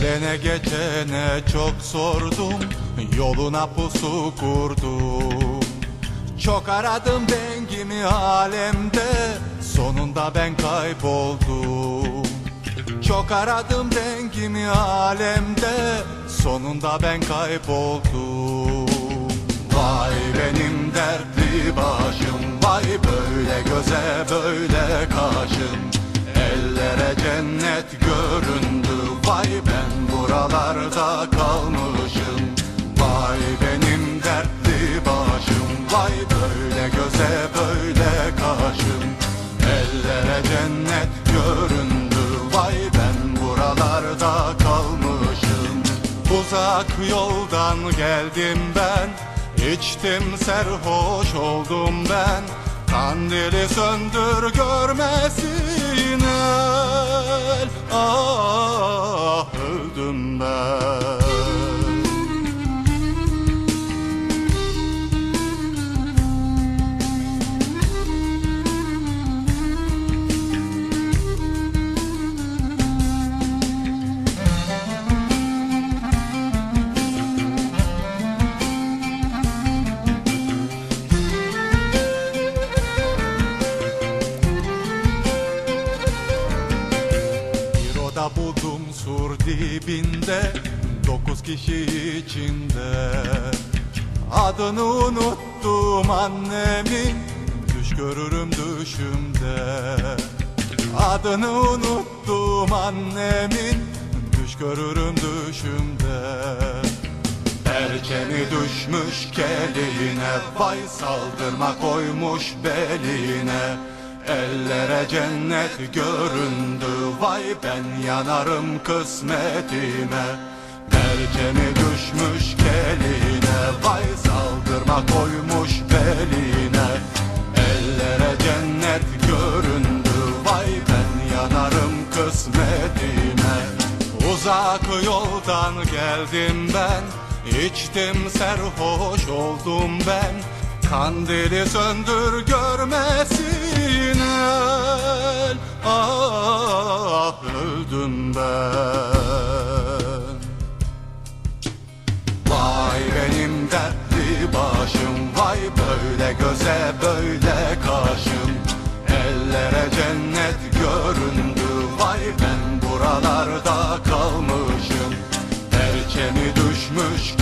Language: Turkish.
Gelene geçene çok sordum Yoluna pusu kurdum. Çok aradım dengimi alemde Sonunda ben kayboldum. Çok aradım dengimi alemde Sonunda ben kayboldum. Vay benim dertli başım Vay böyle göze böyle kaşım. Ellere cennet göründü Vay ben buralarda kalmışım. Vay benim dertli başım. Vay böyle göze böyle kaşım. Ellere cennet göründü. Vay ben buralarda kalmışım. Uzak yoldan geldim ben. İçtim serhoş oldum ben. Kandili söndür görmesin Ah öldüm ben Oda buldum sur dibinde Dokuz kişi içinde. Adını unuttum annemin Düş görürüm düşümde. Adını unuttum annemin Düş görürüm düşümde. Erkeni düşmüş keliğine Vay saldırma koymuş beline Ellere cennet göründü Vay ben yanarım kısmetime. Erkeni düşmüş keliğine Vay saldırma koymuş beline. Ellere cennet göründü Vay ben yanarım kısmetime. Uzak yoldan geldim ben İçtim serhoş oldum ben Kandili söndür görmesin el. Ah öldüm ben. Vay benim dertli başım Vay böyle göze böyle kaşım. Ellere cennet göründü Vay ben buralarda kalmışım. Erkeni düşmüş koymuş